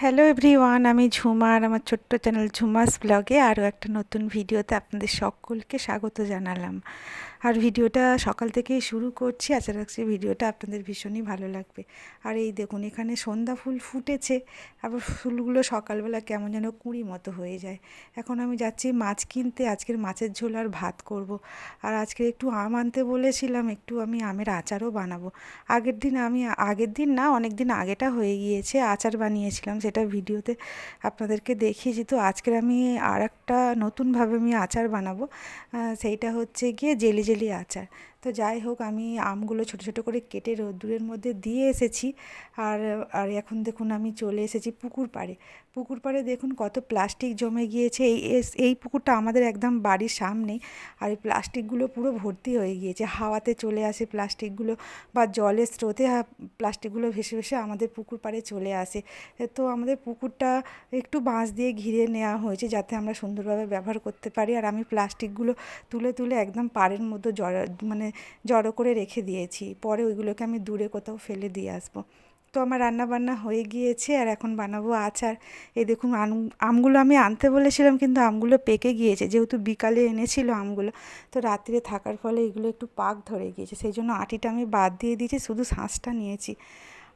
Hello everyone আমি ঝুমা আর আমার ছোট্ট চ্যানেল ঝুমাস ব্লগে আরও একটা নতুন ভিডিওতে আপনাদের সকলকে স্বাগত জানালাম। আর ভিডিওটা সকাল থেকেই শুরু করছি, আশা রাখছি ভিডিওটা আপনাদের ভীষণই ভালো লাগবে। আর এই দেখুন, এখানে সন্ধ্যা ফুল ফুটেছে, আবার ফুলগুলো সকালবেলা কেমন যেন কুঁড়ি মতো হয়ে যায়। এখন আমি যাচ্ছি মাছ কিনতে, আজকের মাছের ঝোল আর ভাত করব। আর আজকে একটু আম আনতে বলেছিলাম, একটু আমি আমের আচারও বানাবো। আগের দিন আমি, আগের দিন না অনেক দিন আগেটা হয়ে গিয়েছে, আচার বানিয়েছিলাম। সেটা ভিডিওতে আপনাদেরকে দেখিয়েছি। তো আজকের আমি আর একটা নতুনভাবে আমি আচার বানাবো। সেইটা হচ্ছে গিয়ে জেলি জেলি আচার। তো যাই হোক, আমি আমগুলো ছোটো ছোটো করে কেটে রোদ্দুরের মধ্যে দিয়ে এসেছি। আর আর এখন দেখুন, আমি চলে এসেছি পুকুর পাড়ে। পুকুর পাড়ে দেখুন কত প্লাস্টিক জমে গিয়েছে। এই এই পুকুরটা আমাদের একদম বাড়ির সামনেই আর এই প্লাস্টিকগুলো পুরো ভর্তি হয়ে গিয়েছে। হাওয়াতে চলে আসে প্লাস্টিকগুলো বা জলের স্রোতে প্লাস্টিকগুলো ভেসে ভেসে আমাদের পুকুর পাড়ে চলে আসে। তো আমাদের পুকুরটা একটু বাঁশ দিয়ে ঘিরে নেওয়া হয়েছে যাতে আমরা সুন্দরভাবে ব্যবহার করতে পারি। আর আমি প্লাস্টিকগুলো তুলে তুলে একদম পাড়ের মধ্যে জড়া মানে জড়ো করে রেখে দিয়েছি। পরে ওইগুলোকে আমি দূরে কোথাও ফেলে দিয়ে আসব। তো আমার রান্না বান্না হয়ে গিয়েছে আর এখন বানাবো আচার। এ দেখুন আমগুলো আমি আনতে বলেছিলাম কিন্তু আমগুলো পেকে গিয়েছে। যেহেতু বিকালে এনেছিল আমগুলো, তো রাত্রে থাকার ফলে এগুলো একটু পাক ধরে গিয়েছে। সেই জন্য আটিটা আমি বাদ দিয়ে দিয়েছি, শুধু শাঁসটা নিয়েছি।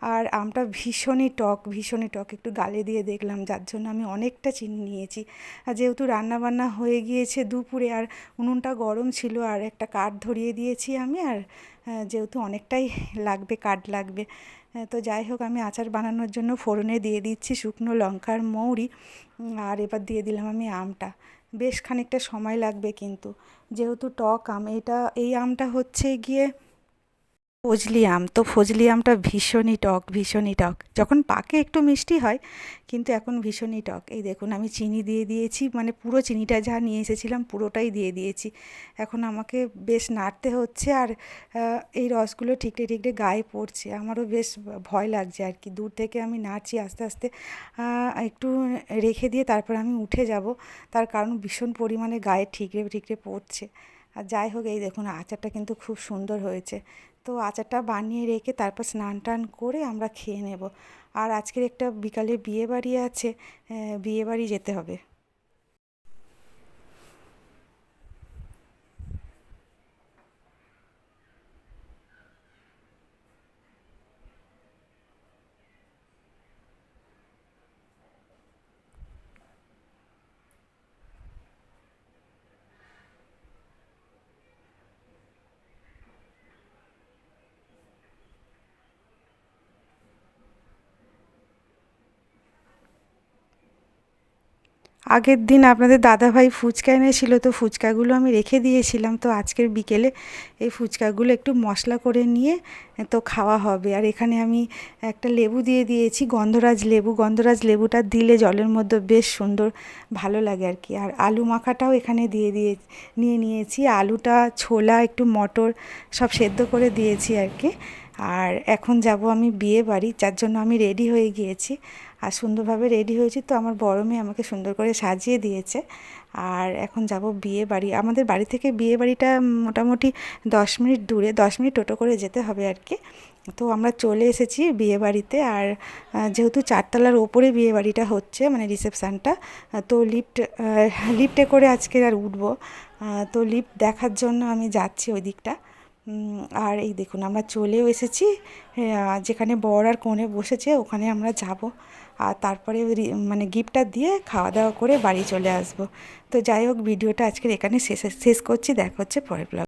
আর আমটা ভীষণই টক ভীষণই টক। একটু গালে দিয়ে দেখলাম, যার জন্য আমি অনেকটা চিনি নিয়েছি। আর যেহেতু রান্নাবান্না হয়ে গিয়েছে দুপুরে, আর উনুনটা গরম ছিল, আর একটা কাঠ ধরিয়ে দিয়েছি আমি, আর যেহেতু অনেকটাই লাগবে, কাঠ লাগবে তো যাই হোক, আমি আচার বানানোর জন্য ফোড়নে দিয়ে দিচ্ছি শুকনো লঙ্কার মৌরি, আর এবার দিয়ে দিলাম আমি আমটা। বেশ খানিকটা সময় লাগবে কিন্তু। যেহেতু টক আম, এটা, এই আমটা হচ্ছে গিয়ে ফজলি আম। তো ফজলি আমটা ভীষণই টক ভীষণই টক। যখন পাকে একটু মিষ্টি হয়, কিন্তু এখন ভীষণই টক। এই দেখুন, আমি চিনি দিয়ে দিয়েছি মানে পুরো চিনিটা যা নিয়ে এসেছিলাম, পুরোটাই দিয়ে দিয়েছি। এখন আমাকে বেশ নাড়তে হচ্ছে আর এই রসগুলো ঠিকরে ঠিকরে গায়ে পড়ছে। আমারও বেশ ভয় লাগছে আর কি। দূর থেকে আমি নাড়ছি আস্তে আস্তে একটু রেখে দিয়ে তারপর আমি উঠে যাব। তার কারণ ভীষণ পরিমাণে গায়ে ঠিকরে ঠিকরে পড়ছে। আর যাই হোক, এই দেখুন, আচারটা কিন্তু খুব সুন্দর হয়েছে। তো আচারটা বানিয়ে রেখে তারপর স্নান টান করে আমরা খেয়ে নেব। আর আজকের একটা বিকালে বিয়ে বাড়ি আছে বিয়ে বাড়ি যেতে হবে। আগের দিন আপনাদের দাদাভাই ফুচকা এনেছিল, তো ফুচকাগুলো আমি রেখে দিয়েছিলাম। তো আজকের বিকেলে এই ফুচকাগুলো একটু মশলা করে নিয়ে তো খাওয়া হবে। আর এখানে আমি একটা লেবু দিয়ে দিয়েছি, গন্ধরাজ লেবু। গন্ধরাজ লেবুটা দিলে জলের মধ্যে বেশ সুন্দর, ভালো লাগে আর কি। আর আলু মাখাটাও এখানে দিয়ে দিয়ে, নিয়ে নিয়েছি। আলুটা, ছোলা, একটু মটর সব সেদ্ধ করে দিয়েছি আর কি। আর এখন যাব আমি বিয়ে বাড়ি, যার জন্য আমি রেডি হয়ে গিয়েছি। আর সুন্দরভাবে রেডি হয়েছি তো আমার বড় মেয়ে আমাকে সুন্দর করে সাজিয়ে দিয়েছে। আর এখন যাব বিয়ে বাড়ি। আমাদের বাড়ি থেকে বিয়ে বাড়িটা মোটামুটি দশ মিনিট দূরে, দশ মিনিট টোটো করে যেতে হবে আর কি। তো আমরা চলে এসেছি বিয়ে বাড়িতে আর যেহেতু চারতলার ওপরে বিয়ে বাড়িটা হচ্ছে মানে রিসেপশানটা, তো লিফট লিফটে করে আজকে আর উঠবো। তো লিফট দেখার জন্য আমি যাচ্ছি ওই দিকটা। আর এই দেখুন, আমরা চলেও এসেছি যেখানে বর আর কোণে বসেছে, ওখানে আমরা যাব। আর তারপরে মানে গিফটটা দিয়ে খাওয়া দাওয়া করে বাড়ি চলে আসব। তো যাই হোক, ভিডিওটা আজকের এখানে শেষ শেষ করছি, দেখা হচ্ছে পরের ব্লগ